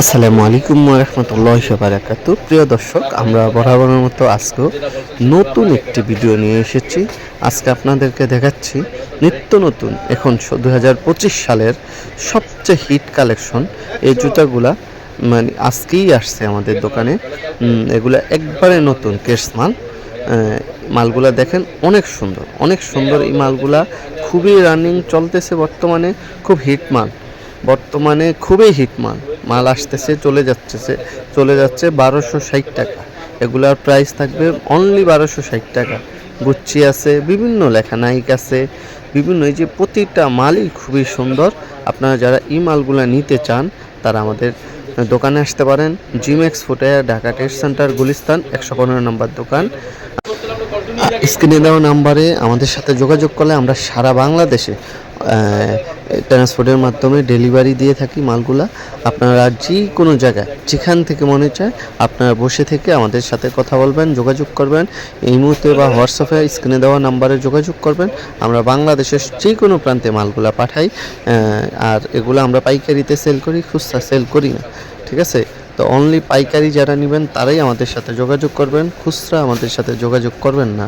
আসসালামু আলাইকুম রহমতুল্লাহ বারাকাতু। প্রিয় দর্শক, আমরা বরাবরের মতো আজকেও নতুন একটি ভিডিও নিয়ে এসেছি। আজকে আপনাদেরকে দেখাচ্ছি নিত্য নতুন, এখন দু হাজার পঁচিশ সালের সবচেয়ে হিট কালেকশন এই জুতাগুলা মানে আজকেই আসছে আমাদের দোকানে। এগুলা একবারে নতুন কেস মাল। মালগুলা দেখেন অনেক সুন্দর অনেক সুন্দর এই মালগুলা। খুবই রানিং চলতেছে বর্তমানে, খুব হিট মাল। বর্তমানে খুবই হিট মাল মাল আসতেছে, চলে যাচ্ছে চলে যাচ্ছে বারোশো ষাট টাকা। এগুলার প্রাইস থাকবে অনলি বারোশো ষাট টাকা। গুচ্ছি আছে, বিভিন্ন লেখা নাইক আছে, বিভিন্ন এই যে প্রতিটা মালই খুবই সুন্দর। আপনারা যারা এই মালগুলো নিতে চান, তারা আমাদের দোকানে আসতে পারেন। জিমেক্স ফুটে ঢাকা টেস্ট সেন্টার গুলিস্তান, একশো পনেরো নম্বর দোকান। স্ক্রিনে দেওয়া নাম্বারে আমাদের সাথে যোগাযোগ করলে আমরা সারা বাংলাদেশে ট্রান্সপোর্টের মাধ্যমে ডেলিভারি দিয়ে থাকি মালগুলা। আপনারা যে কোনো জায়গায়, যেখান থেকে মনে চায়, আপনারা বসে থেকে আমাদের সাথে কথা বলবেন, যোগাযোগ করবেন। এই মুহূর্তে বা হোয়াটসঅ্যাপে স্ক্রিনে দেওয়া নাম্বারে যোগাযোগ করবেন। আমরা বাংলাদেশের যে কোনো প্রান্তে মালগুলা পাঠাই আর এগুলো আমরা পাইকারিতে সেল করি, খুচরা সেল করি না, ঠিক আছে? তো অনলি পাইকারি যারা নেবেন, তারাই আমাদের সাথে যোগাযোগ করবেন। খুচরা আমাদের সাথে যোগাযোগ করবেন না।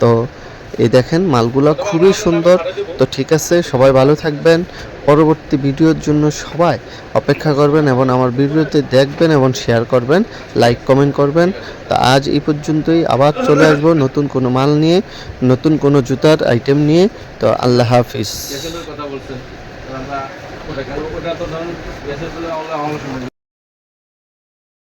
তো এই দেখেন, মালগুলো খুবই সুন্দর। তো ঠিক আছে, সবাই ভালো থাকবেন। পরবর্তী ভিডিওর জন্য সবাই অপেক্ষা করবেন এবং আমার ভিডিওতে দেখবেন এবং শেয়ার করবেন লাইক কমেন্ট করবেন। তো আজ এই পর্যন্তই, আবার চলে আসব নতুন কোনো মাল নিয়ে, নতুন কোনো জুতার আইটেম নিয়ে। তো আল্লাহ হাফিজ।